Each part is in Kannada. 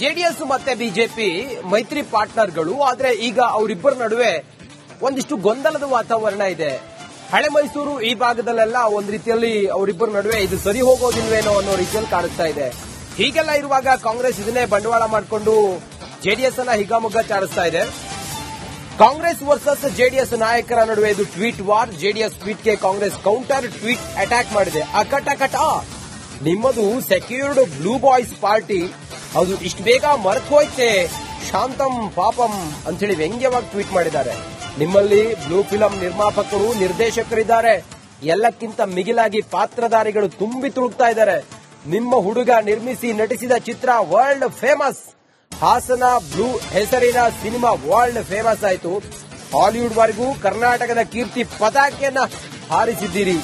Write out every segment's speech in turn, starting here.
ಜೆಡಿಎಸ್ ಮತ್ತೆ ಬಿಜೆಪಿ ಮೈತ್ರಿ ಪಾರ್ಟ್ನರ್ಗಳು, ಆದ್ರೆ ಈಗ ಅವರಿಬ್ಬರ ನಡುವೆ ಒಂದಿಷ್ಟು ಗೊಂದಲದ ವಾತಾವರಣ ಇದೆ. ಹಳೆ ಮೈಸೂರು ಈ ಭಾಗದಲ್ಲೆಲ್ಲ ಒಂದ್ ರೀತಿಯಲ್ಲಿ ಅವರಿಬ್ಬರ ನಡುವೆ ಇದು ಸರಿ ಹೋಗೋದಿಲ್ವೇನೋ ಅನ್ನೋ ರೀತಿಯಲ್ಲಿ ಕಾಣಿಸ್ತಾ ಇದೆ. ಹೀಗೆಲ್ಲ ಇರುವಾಗ ಕಾಂಗ್ರೆಸ್ ಇದನ್ನೇ ಬಂಡವಾಳ ಮಾಡಿಕೊಂಡು ಜೆಡಿಎಸ್ ಅನ್ನ ಹಿಗಾಮುಗ್ಗ ಚಾಡಿಸ್ತಾ ಇದೆ. ಕಾಂಗ್ರೆಸ್ ವರ್ಸಸ್ ಜೆಡಿಎಸ್ ನಾಯಕರ ನಡುವೆ ಇದು ಟ್ವೀಟ್ ವಾರ್. ಜೆಡಿಎಸ್ ಟ್ವೀಟ್ಗೆ ಕಾಂಗ್ರೆಸ್ ಕೌಂಟರ್ ಟ್ವೀಟ್ ಅಟ್ಯಾಕ್ ಮಾಡಿದೆ. ಅಕಟಕಟ! ನಿಮ್ಮದು ಸೆಕ್ಯೂರ್ಡ್ ಬ್ಲೂ ಬಾಯ್ಸ್ ಪಾರ್ಟಿ. ಅದು ಇಷ್ಟು ಬೇಗ ಮರೆತು ಹೋಯ್ತೆ, ಶಾಂತಂ ಪಾಪಂ ಅಂತೇಳಿ ವ್ಯಂಗ್ಯವಾಗಿ ಟ್ವೀಟ್ ಮಾಡಿದ್ದಾರೆ. ನಿಮ್ಮಲ್ಲಿ ಬ್ಲೂ ಫಿಲಂ ನಿರ್ಮಾಪಕರು, ನಿರ್ದೇಶಕರಿದ್ದಾರೆ. ಎಲ್ಲಕ್ಕಿಂತ ಮಿಗಿಲಾಗಿ ಪಾತ್ರಧಾರಿಗಳು ತುಂಬಿ ತುಳುಕ್ತಾ ಇದ್ದಾರೆ. ನಿಮ್ಮ ಹುಡುಗ ನಿರ್ಮಿಸಿ ನಟಿಸಿದ ಚಿತ್ರ ವರ್ಲ್ಡ್ ಫೇಮಸ್ ಹಾಸನ ಬ್ಲೂ ಹೆಸರಿನ ಸಿನಿಮಾ ವರ್ಲ್ಡ್ ಫೇಮಸ್ ಆಯಿತು. ಹಾಲಿವುಡ್ ವರೆಗೂ ಕರ್ನಾಟಕದ ಕೀರ್ತಿ ಪತಾಕೆಯನ್ನ ಹಾರಿಸಿದ್ದೀರಿ.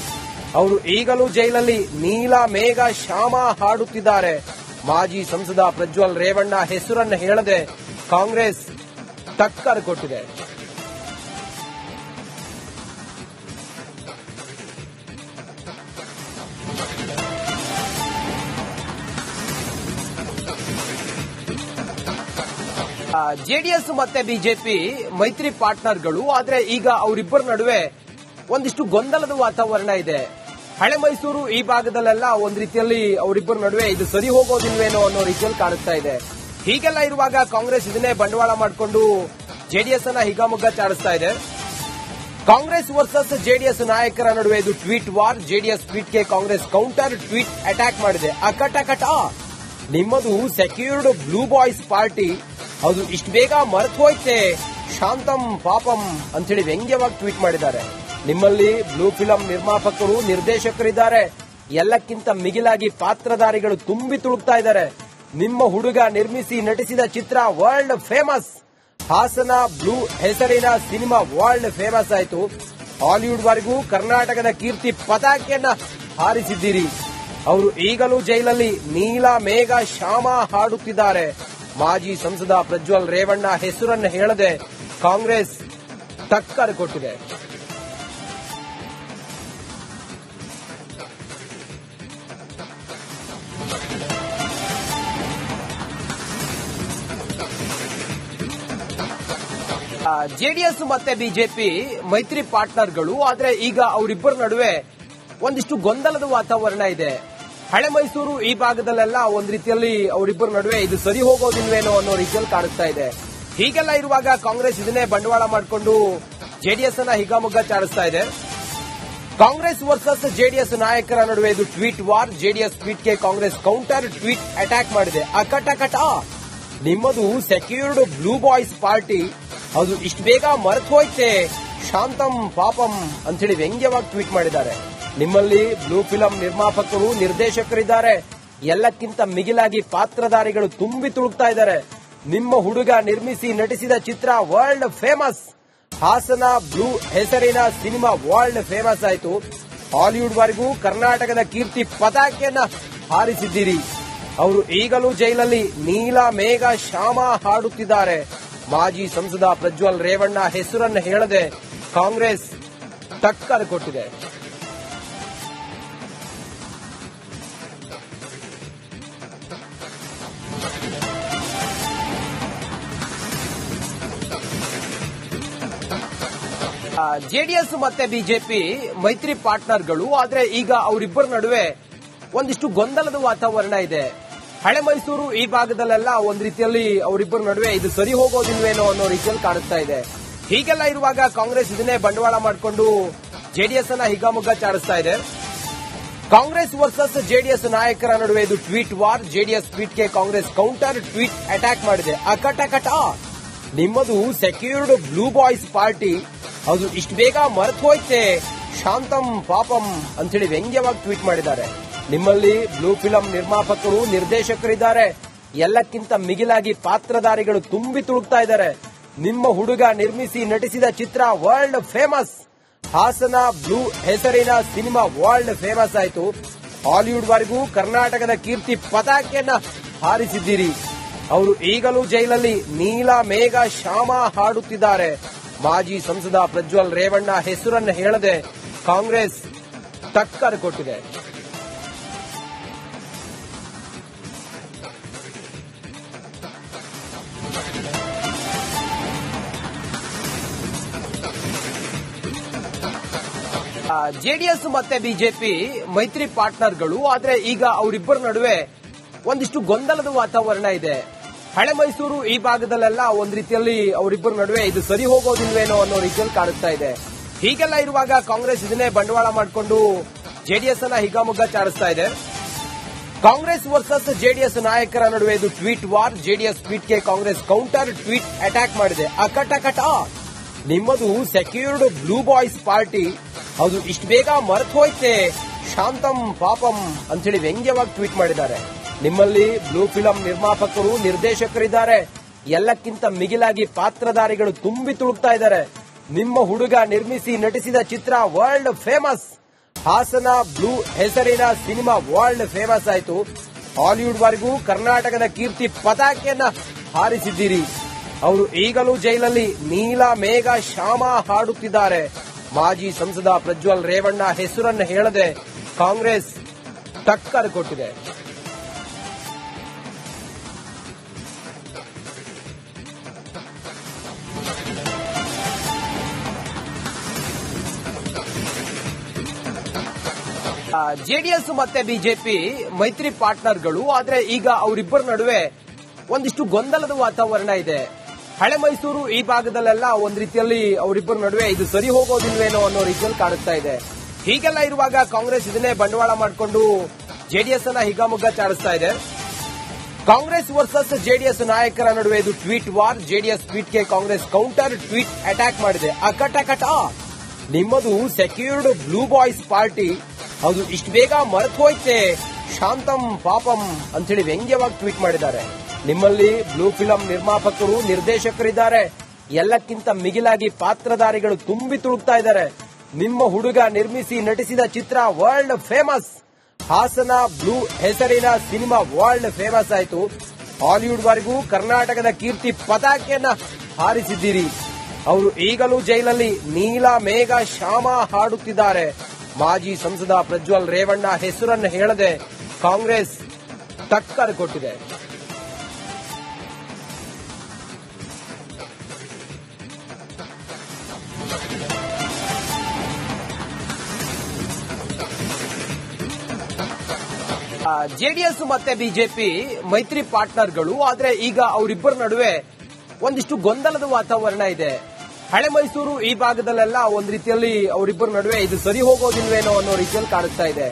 ಅವರು ಈಗಲೂ ಜೈಲಲ್ಲಿ ನೀಲ ಮೇಘ ಶ್ಯಾಮ ಹಾಡುತ್ತಿದ್ದಾರೆ. ಮಾಜಿ ಸಂಸದ ಪ್ರಜ್ವಲ್ ರೇವಣ್ಣ ಹೆಸರನ್ನು ಹೇಳದೆ ಕಾಂಗ್ರೆಸ್ ಟಕ್ಕರ್ ಕೊಟ್ಟಿದೆ. ಜೆಡಿಎಸ್ ಮತ್ತೆ ಬಿಜೆಪಿ ಮೈತ್ರಿ ಪಾರ್ಟ್ನರ್ಗಳು, ಆದ್ರೆ ಈಗ ಅವರಿಬ್ಬರ ನಡುವೆ ಒಂದಿಷ್ಟು ಗೊಂದಲದ ವಾತಾವರಣ ಇದೆ. ಹಳೆ ಮೈಸೂರು ಈ ಭಾಗದಲ್ಲೆಲ್ಲ ಒಂದ್ ರೀತಿಯಲ್ಲಿ ಅವರಿಬ್ಬರ ನಡುವೆ ಇದು ಸರಿ ಹೋಗೋದಿಲ್ವೇನೋ ಅನ್ನೋ ರೀತಿಯಲ್ಲಿ ಕಾಣಿಸ್ತಾ ಇದೆ. ಹೀಗೆಲ್ಲ ಇರುವಾಗ ಕಾಂಗ್ರೆಸ್ ಇದನ್ನೇ ಬಂಡವಾಳ ಮಾಡಿಕೊಂಡು ಜೆಡಿಎಸ್ ಅನ್ನ ಹಿಗಾಮುಗ್ಗ ಚಾಡಿಸ್ತಾ ಇದೆ. ಕಾಂಗ್ರೆಸ್ ವರ್ಸಸ್ ಜೆಡಿಎಸ್ ನಾಯಕರ ನಡುವೆ ಇದು ಟ್ವೀಟ್ ವಾರ್. ಜೆಡಿಎಸ್ ಟ್ವೀಟ್ಗೆ ಕಾಂಗ್ರೆಸ್ ಕೌಂಟರ್ ಟ್ವೀಟ್ ಅಟ್ಯಾಕ್ ಮಾಡಿದೆ. ಅಕಟಕಟ! ನಿಮ್ಮದು ಸೆಕ್ಯೂರ್ಡ್ ಬ್ಲೂ ಬಾಯ್ಸ್ ಪಾರ್ಟಿ. ಅದು ಇಷ್ಟು ಬೇಗ ಮರೆತು ಹೋಯ್ತೆ ಶಾಂತಂ ಪಾಪಂ ಅಂತೇಳಿ ವ್ಯಂಗ್ಯವಾಗಿ ಟ್ವೀಟ್ ಮಾಡಿದ್ದಾರೆ. ನಿಮ್ಮಲ್ಲಿ ಬ್ಲೂ ಫಿಲಂ ನಿರ್ಮಾಪಕರು, ನಿರ್ದೇಶಕರಿದ್ದಾರೆ. ಎಲ್ಲಕ್ಕಿಂತ ಮಿಗಿಲಾಗಿ ಪಾತ್ರಧಾರಿಗಳು ತುಂಬಿ ತುಳುಕ್ತಾ ಇದ್ದಾರೆ. ನಿಮ್ಮ ಹುಡುಗ ನಿರ್ಮಿಸಿ ನಟಿಸಿದ ಚಿತ್ರ ವರ್ಲ್ಡ್ ಫೇಮಸ್ ಹಾಸನ ಬ್ಲೂ ಹೆಸರಿನ ಸಿನಿಮಾ ವರ್ಲ್ಡ್ ಫೇಮಸ್ ಆಯಿತು. ಹಾಲಿವುಡ್ ವರೆಗೂ ಕರ್ನಾಟಕದ ಕೀರ್ತಿ ಪತಾಕೆಯನ್ನ ಹಾರಿಸಿದ್ದೀರಿ. ಅವರು ಈಗಲೂ ಜೈಲಲ್ಲಿ ನೀಲ ಮೇಘ ಶ್ಯಾಮ ಹಾಡುತ್ತಿದ್ದಾರೆ. ಮಾಜಿ ಸಂಸದ ಪ್ರಜ್ವಲ್ ರೇವಣ್ಣ ಹೆಸರನ್ನು ಹೇಳದೆ ಕಾಂಗ್ರೆಸ್ ಟಕ್ಕರ್ ಕೊಟ್ಟಿದೆ. ಜೆಡಿಎಸ್ ಮತ್ತೆ ಬಿಜೆಪಿ ಮೈತ್ರಿ ಪಾರ್ಟ್ನರ್ಗಳು, ಆದ್ರೆ ಈಗ ಅವರಿಬ್ಬರ ನಡುವೆ ಒಂದಿಷ್ಟು ಗೊಂದಲದ ವಾತಾವರಣ ಇದೆ. ಹಳೆ ಮೈಸೂರು ಈ ಭಾಗದಲ್ಲೆಲ್ಲ ಒಂದ್ ರೀತಿಯಲ್ಲಿ ಅವರಿಬ್ಬರ ನಡುವೆ ಇದು ಸರಿ ಹೋಗೋದಿಲ್ವೇನೋ ಅನ್ನೋ ರೀತಿಯಲ್ಲಿ ಕಾಣಿಸ್ತಾ ಇದೆ. ಹೀಗೆಲ್ಲ ಇರುವಾಗ ಕಾಂಗ್ರೆಸ್ ಇದನ್ನೇ ಬಂಡವಾಳ ಮಾಡಿಕೊಂಡು ಜೆಡಿಎಸ್ ಅನ್ನ ಹಿಗಾಮುಗ್ಗ ಚಾಡಿಸ್ತಾ ಇದೆ. ಕಾಂಗ್ರೆಸ್ ವರ್ಸಸ್ ಜೆಡಿಎಸ್ ನಾಯಕರ ನಡುವೆ ಇದು ಟ್ವೀಟ್ ವಾರ್. ಜೆಡಿಎಸ್ ಟ್ವೀಟ್ಗೆ ಕಾಂಗ್ರೆಸ್ ಕೌಂಟರ್ ಟ್ವೀಟ್ ಅಟ್ಯಾಕ್ ಮಾಡಿದೆ. ಅಕಟಕಟ! ನಿಮ್ಮದು ಸೆಕ್ಯೂರ್ಡ್ ಬ್ಲೂ ಬಾಯ್ಸ್ ಪಾರ್ಟಿ. ಅದು ಇಷ್ಟು ಬೇಗ ಮರೆತು ಹೋಯ್ತೆ? ಶಾಂತಂ ಪಾಪಂ ಅಂತೇಳಿ ವ್ಯಂಗ್ಯವಾಗಿ ಟ್ವೀಟ್ ಮಾಡಿದ್ದಾರೆ. ನಿಮ್ಮಲ್ಲಿ ಬ್ಲೂ ಫಿಲಂ ನಿರ್ಮಾಪಕರು, ನಿರ್ದೇಶಕರಿದ್ದಾರೆ. ಎಲ್ಲಕ್ಕಿಂತ ಮಿಗಿಲಾಗಿ ಪಾತ್ರಧಾರಿಗಳು ತುಂಬಿ ತುಳುಕ್ತಾ ಇದ್ದಾರೆ. ನಿಮ್ಮ ಹುಡುಗ ನಿರ್ಮಿಸಿ ನಟಿಸಿದ ಚಿತ್ರ ವರ್ಲ್ಡ್ ಫೇಮಸ್ ಹಾಸನ ಬ್ಲೂ ಹೆಸರಿನ ಸಿನಿಮಾ ವರ್ಲ್ಡ್ ಫೇಮಸ್ ಆಯಿತು. ಹಾಲಿವುಡ್ ವರೆಗೂ ಕರ್ನಾಟಕದ ಕೀರ್ತಿ ಪತಾಕೆಯನ್ನ ಹಾರಿಸಿದ್ದೀರಿ. ಅವರು ಈಗಲೂ ಜೈಲಲ್ಲಿ ನೀಲ ಮೇಘ ಶ್ಯಾಮ ಹಾಡುತ್ತಿದ್ದಾರೆ. ಮಾಜಿ ಸಂಸದ ಪ್ರಜ್ವಲ್ ರೇವಣ್ಣ ಹೆಸರನ್ನು ಹೇಳದೆ ಕಾಂಗ್ರೆಸ್ ಟಕ್ಕರ್ ಕೊಟ್ಟಿದೆ. ಜೆಡಿಎಸ್ ಮತ್ತೆ ಬಿಜೆಪಿ ಮೈತ್ರಿ ಪಾರ್ಟ್ನರ್ಗಳು, ಆದ್ರೆ ಈಗ ಅವರಿಬ್ಬರ ನಡುವೆ ಒಂದಿಷ್ಟು ಗೊಂದಲದ ವಾತಾವರಣ ಇದೆ. ಹಳೆ ಮೈಸೂರು ಈ ಭಾಗದಲ್ಲೆಲ್ಲ ಒಂದ್ ರೀತಿಯಲ್ಲಿ ಅವರಿಬ್ಬರ ನಡುವೆ ಇದು ಸರಿ ಹೋಗೋದಿಲ್ವೇನೋ ಅನ್ನೋ ರೀತಿಯಲ್ಲಿ ಕಾಣಿಸ್ತಾ ಇದೆ. ಹೀಗೆಲ್ಲ ಇರುವಾಗ ಕಾಂಗ್ರೆಸ್ ಇದನ್ನೇ ಬಂಡವಾಳ ಮಾಡಿಕೊಂಡು ಜೆಡಿಎಸ್ ಅನ್ನ ಹಿಗಾಮುಗ್ಗ ಚಾಡಿಸ್ತಾ ಇದೆ. ಕಾಂಗ್ರೆಸ್ ವರ್ಸಸ್ ಜೆಡಿಎಸ್ ನಾಯಕರ ನಡುವೆ ಇದು ಟ್ವೀಟ್ ವಾರ್. ಜೆಡಿಎಸ್ ಟ್ವೀಟ್ಗೆ ಕಾಂಗ್ರೆಸ್ ಕೌಂಟರ್ ಟ್ವೀಟ್ ಅಟ್ಯಾಕ್ ಮಾಡಿದೆ. ಅಕಟಕಟ! ನಿಮ್ಮದು ಸೆಕ್ಯೂರ್ಡ್ ಬ್ಲೂ ಬಾಯ್ಸ್ ಪಾರ್ಟಿ. ಅದು ಇಷ್ಟು ಬೇಗ ಮರೆತು ಹೋಯ್ತೆ ಶಾಂತಂ ಪಾಪಂ ಅಂತೇಳಿ ವ್ಯಂಗ್ಯವಾಗಿ ಟ್ವೀಟ್ ಮಾಡಿದ್ದಾರೆ. ನಿಮ್ಮಲ್ಲಿ ಬ್ಲೂ ಫಿಲಂ ನಿರ್ಮಾಪಕರು, ನಿರ್ದೇಶಕರಿದ್ದಾರೆ. ಎಲ್ಲಕ್ಕಿಂತ ಮಿಗಿಲಾಗಿ ಪಾತ್ರಧಾರಿಗಳು ತುಂಬಿ ತುಳುಕ್ತಾ ಇದ್ದಾರೆ. ನಿಮ್ಮ ಹುಡುಗ ನಿರ್ಮಿಸಿ ನಟಿಸಿದ ಚಿತ್ರ ವರ್ಲ್ಡ್ ಫೇಮಸ್ ಹಾಸನ ಬ್ಲೂ ಹೆಸರಿನ ಸಿನಿಮಾ ವರ್ಲ್ಡ್ ಫೇಮಸ್ ಆಯಿತು. ಹಾಲಿವುಡ್ ವರೆಗೂ ಕರ್ನಾಟಕದ ಕೀರ್ತಿ ಪತಾಕೆಯನ್ನ ಹಾರಿಸಿದ್ದೀರಿ. ಅವರು ಈಗಲೂ ಜೈಲಲ್ಲಿ ನೀಲ ಮೇಘ ಶ್ಯಾಮ ಹಾಡುತ್ತಿದ್ದಾರೆ. ಮಾಜಿ ಸಂಸದ ಪ್ರಜ್ವಲ್ ರೇವಣ್ಣ ಹೆಸರನ್ನು ಹೇಳದೆ ಕಾಂಗ್ರೆಸ್ ಟಕ್ಕರ್ ಕೊಟ್ಟಿದೆ. ಜೆಡಿಎಸ್ ಮತ್ತೆ ಬಿಜೆಪಿ ಮೈತ್ರಿ ಪಾರ್ಟ್ನರ್ಗಳು, ಆದ್ರೆ ಈಗ ಅವರಿಬ್ಬರ ನಡುವೆ ಒಂದಿಷ್ಟು ಗೊಂದಲದ ವಾತಾವರಣ ಇದೆ. ಹಳೆ ಮೈಸೂರು ಈ ಭಾಗದಲ್ಲೆಲ್ಲ ಒಂದ್ ರೀತಿಯಲ್ಲಿ ಅವರಿಬ್ಬರ ನಡುವೆ ಇದು ಸರಿ ಹೋಗೋದಿಲ್ವೇನೋ ಅನ್ನೋ ರೀತಿಯಲ್ಲಿ ಕಾಣಿಸ್ತಾ ಇದೆ. ಹೀಗೆಲ್ಲ ಇರುವಾಗ ಕಾಂಗ್ರೆಸ್ ಇದನ್ನೇ ಬಂಡವಾಳ ಮಾಡಿಕೊಂಡು ಜೆಡಿಎಸ್ ಅನ್ನ ಹಿಗಾಮುಗ್ಗ ಚಾರಿಸ್ತಾ ಇದೆ. ಕಾಂಗ್ರೆಸ್ ವರ್ಸಸ್ ಜೆಡಿಎಸ್ ನಾಯಕರ ನಡುವೆ ಇದು ಟ್ವೀಟ್ ವಾರ್. ಜೆಡಿಎಸ್ ಟ್ವೀಟ್ಗೆ ಕಾಂಗ್ರೆಸ್ ಕೌಂಟರ್ ಟ್ವೀಟ್ ಅಟ್ಯಾಕ್ ಮಾಡಿದೆ. ಅಕಟಕಟ! ನಿಮ್ಮದು ಸೆಕ್ಯೂರ್ಡ್ ಬ್ಲೂ ಬಾಯ್ಸ್ ಪಾರ್ಟಿ. ಅದು ಇಷ್ಟು ಬೇಗ ಮರೆತು ಹೋಯ್ತೆ, ಶಾಂತಂ ಪಾಪಂ ಅಂತೇಳಿ ವ್ಯಂಗ್ಯವಾಗಿ ಟ್ವೀಟ್ ಮಾಡಿದ್ದಾರೆ. ನಿಮ್ಮಲ್ಲಿ ಬ್ಲೂ ಫಿಲಂ ನಿರ್ಮಾಪಕರು, ನಿರ್ದೇಶಕರಿದ್ದಾರೆ. ಎಲ್ಲಕ್ಕಿಂತ ಮಿಗಿಲಾಗಿ ಪಾತ್ರಧಾರಿಗಳು ತುಂಬಿ ತುಳುಕ್ತಾ ಇದ್ದಾರೆ. ನಿಮ್ಮ ಹುಡುಗ ನಿರ್ಮಿಸಿ ನಟಿಸಿದ ಚಿತ್ರ ವರ್ಲ್ಡ್ ಫೇಮಸ್ ಹಾಸನ ಬ್ಲೂ ಹೆಸರಿನ ಸಿನಿಮಾ ವರ್ಲ್ಡ್ ಫೇಮಸ್ ಆಯಿತು. ಹಾಲಿವುಡ್ ವರೆಗೂ ಕರ್ನಾಟಕದ ಕೀರ್ತಿ ಪತಾಕೆಯನ್ನ ಹಾರಿಸಿದ್ದೀರಿ. ಅವರು ಈಗಲೂ ಜೈಲಲ್ಲಿ ನೀಲ ಮೇಘ ಶ್ಯಾಮ ಹಾಡುತ್ತಿದ್ದಾರೆ. ಮಾಜಿ ಸಂಸದ ಪ್ರಜ್ವಲ್ ರೇವಣ್ಣ ಹೆಸರನ್ನು ಹೇಳದೆ ಕಾಂಗ್ರೆಸ್ ಟಕ್ಕರ್ ಕೊಟ್ಟಿದೆ. ಜೆಡಿಎಸ್ ಮತ್ತೆ ಬಿಜೆಪಿ ಮೈತ್ರಿ ಪಾರ್ಟ್ನರ್ಗಳು, ಆದ್ರೆ ಈಗ ಅವರಿಬ್ಬರ ನಡುವೆ ಒಂದಿಷ್ಟು ಗೊಂದಲದ ವಾತಾವರಣ ಇದೆ. ಹಳೆ ಮೈಸೂರು ಈ ಭಾಗದಲ್ಲೆಲ್ಲ ಒಂದ್ ರೀತಿಯಲ್ಲಿ ಅವರಿಬ್ಬರ ನಡುವೆ ಇದು ಸರಿ ಹೋಗೋದಿಲ್ವೇನೋ ಅನ್ನೋ ರೀತಿಯಲ್ಲಿ ಕಾಣಿಸ್ತಾ ಇದೆ. ಹೀಗೆಲ್ಲ ಇರುವಾಗ ಕಾಂಗ್ರೆಸ್ ಇದನ್ನೇ ಬಂಡವಾಳ ಮಾಡಿಕೊಂಡು ಜೆಡಿಎಸ್ ಅನ್ನ ಹಿಗಾಮುಗ್ಗ ಚಾರಿಸ್ತಾ ಇದೆ. ಕಾಂಗ್ರೆಸ್ ವರ್ಸಸ್ ಜೆಡಿಎಸ್ ನಾಯಕರ ನಡುವೆ ಇದು ಟ್ವೀಟ್ ವಾರ್. ಜೆಡಿಎಸ್ ಟ್ವೀಟ್ಗೆ ಕಾಂಗ್ರೆಸ್ ಕೌಂಟರ್ ಟ್ವೀಟ್ ಅಟ್ಯಾಕ್ ಮಾಡಿದೆ. ಅಕಟಕಟ! ನಿಮ್ಮದು ಸೆಕ್ಯೂರ್ಡ್ ಬ್ಲೂ ಬಾಯ್ಸ್ ಪಾರ್ಟಿ. ಅದು ಇಷ್ಟು ಬೇಗ ಮರೆತು ಹೋಯ್ತೆ ಶಾಂತಂ ಪಾಪಂ ಅಂತೇಳಿ ವ್ಯಂಗ್ಯವಾಗಿ ಟ್ವೀಟ್ ಮಾಡಿದ್ದಾರೆ. ನಿಮ್ಮಲ್ಲಿ ಬ್ಲೂ ಫಿಲಂ ನಿರ್ಮಾಪಕರು, ನಿರ್ದೇಶಕರಿದ್ದಾರೆ. ಎಲ್ಲಕ್ಕಿಂತ ಮಿಗಿಲಾಗಿ ಪಾತ್ರಧಾರಿಗಳು ತುಂಬಿ ತುಳುಕ್ತಾ ಇದ್ದಾರೆ. ನಿಮ್ಮ ಹುಡುಗ ನಿರ್ಮಿಸಿ ನಟಿಸಿದ ಚಿತ್ರ ವರ್ಲ್ಡ್ ಫೇಮಸ್ ಹಾಸನ ಬ್ಲೂ ಹೆಸರಿನ ಸಿನಿಮಾ ವರ್ಲ್ಡ್ ಫೇಮಸ್ ಆಯಿತು. ಹಾಲಿವುಡ್ ವರೆಗೂ ಕರ್ನಾಟಕದ ಕೀರ್ತಿ ಪತಾಕೆಯನ್ನ ಹಾರಿಸಿದ್ದೀರಿ. ಅವರು ಈಗಲೂ ಜೈಲಲ್ಲಿ ನೀಲ, ಮೇಘ, ಶ್ಯಾಮ ಹಾಡುತ್ತಿದ್ದಾರೆ. ಮಾಜಿ ಸಂಸದ ಪ್ರಜ್ವಲ್ ರೇವಣ್ಣ ಹೆಸರನ್ನು ಹೇಳದೆ ಕಾಂಗ್ರೆಸ್ ಟಕ್ಕರ್ ಕೊಟ್ಟಿದೆ. ಜೆಡಿಎಸ್ ಮತ್ತೆ ಬಿಜೆಪಿ ಮೈತ್ರಿ ಪಾರ್ಟ್ನರ್ಗಳು, ಆದ್ರೆ ಈಗ ಅವರಿಬ್ಬರ ನಡುವೆ ಒಂದಿಷ್ಟು ಗೊಂದಲದ ವಾತಾವರಣ ಇದೆ. ಹಳೆ ಮೈಸೂರು ಈ ಭಾಗದಲ್ಲೆಲ್ಲ ಒಂದ್ ರೀತಿಯಲ್ಲಿ ಅವರಿಬ್ಬರ ನಡುವೆ ಇದು ಸರಿ ಹೋಗೋದಿಲ್ವೇನೋ ಅನ್ನೋ ರೀತಿಯಲ್ಲಿ ಕಾಣಿಸ್ತಾ ಇದೆ.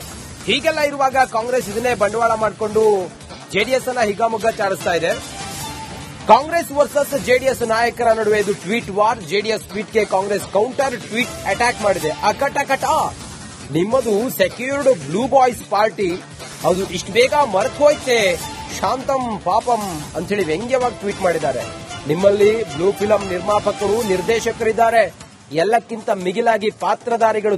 ಹೀಗೆಲ್ಲ ಇರುವಾಗ ಕಾಂಗ್ರೆಸ್ ಇದನ್ನೇ ಬಂಡವಾಳ ಮಾಡಿಕೊಂಡು ಜೆಡಿಎಸ್ ಅನ್ನ ಹಿಗಾಮುಗ್ಗ ಚಾಡಿಸ್ತಾ ಇದೆ. ಕಾಂಗ್ರೆಸ್ ವರ್ಸಸ್ ಜೆಡಿಎಸ್ ನಾಯಕರ ನಡುವೆ ಇದು ಟ್ವೀಟ್ ವಾರ್. ಜೆಡಿಎಸ್ ಟ್ವೀಟ್ಗೆ ಕಾಂಗ್ರೆಸ್ ಕೌಂಟರ್ ಟ್ವೀಟ್ ಅಟ್ಯಾಕ್ ಮಾಡಿದೆ. ಅಕಟಕಟ! ನಿಮ್ಮದು ಸೆಕ್ಯೂರ್ಡ್ ಬ್ಲೂ ಬಾಯ್ಸ್ ಪಾರ್ಟಿ. ಅದು ಇಷ್ಟು ಬೇಗ ಮರೆತು ಹೋಯ್ತೆ ಶಾಂತಂ ಪಾಪಂ ಅಂತೇಳಿ ವ್ಯಂಗ್ಯವಾಗಿ ಟ್ವೀಟ್ ಮಾಡಿದ್ದಾರೆ. ನಿಮ್ಮಲ್ಲಿ ಬ್ಲೂ ಫಿಲಂ ನಿರ್ಮಾಪಕರು, ನಿರ್ದೇಶಕರಿದ್ದಾರೆ. ಎಲ್ಲಕ್ಕಿಂತ ಮಿಗಿಲಾಗಿ ಪಾತ್ರಧಾರಿಗಳು